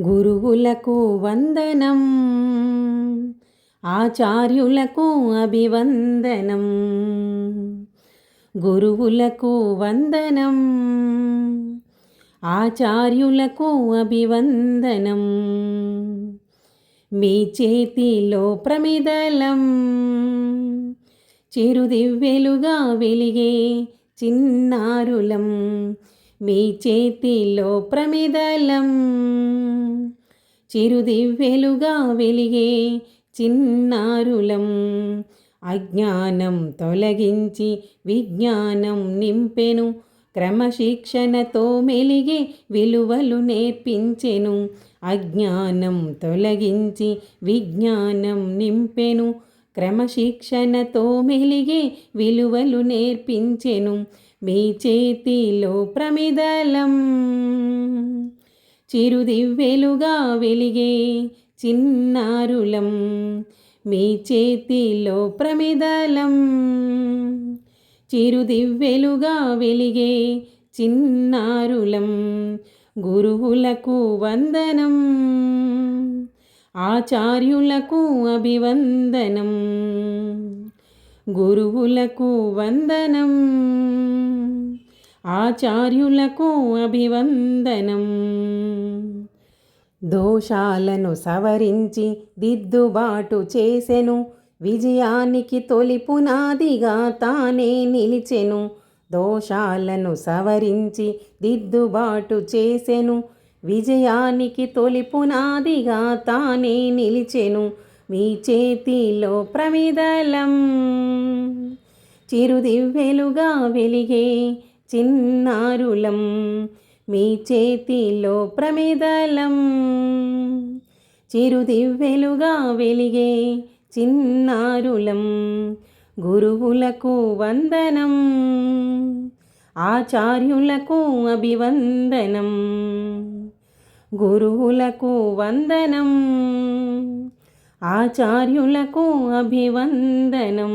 గురువులకు వందనం ఆచార్యులకు అభివందనం. గురువులకు వందనం ఆచార్యులకు అభివందనం. మీ చేతిలో ప్రమిదలం చిరుదివ్వెలుగా వెలిగే చిన్నారులం. మీ చేతిలో ప్రమిదలం. చిరుదివ్వెలుగా వెలిగే చిన్నారులం. అజ్ఞానం తొలగించి విజ్ఞానం నింపెను. క్రమశిక్షణతో మెలిగే విలువలు నేర్పించెను. అజ్ఞానం తొలగించి విజ్ఞానం నింపెను. క్రమశిక్షణతో మెలిగే విలువలు నేర్పించెను మీ చేతిలో ప్రమిదలం. చిరుదివ్వెలుగా వెలిగే చిన్నారులం మీ చేతిలో ప్రమిదలం. చిరుదివ్వెలుగా వెలిగే చిన్నారులం గురువులకు వందనం. ఆచార్యులకు అభివందనం గురువులకు వందనం ఆచార్యులకు అభివందనం. దోషాలను సవరించి దిద్దుబాటు చేసెను విజయానికి తొలి పునాదిగా తానే నిలిచెను. దోషాలను సవరించి దిద్దుబాటు చేసెను విజయానికి తొలి పునాదిగా తానే నిలిచెను మీ చేతిలో ప్రమిదలం. చిరుదివ్వెలుగా వెలిగే చిన్నారులం మీ చేతిలో ప్రమిదలం. చిరుదివ్వెలుగా వెలిగే చిన్నారులం గురువులకు వందనం ఆచార్యులకు అభివందనం. గురువులకు వందనం ఆచార్యులకు అభివందనం.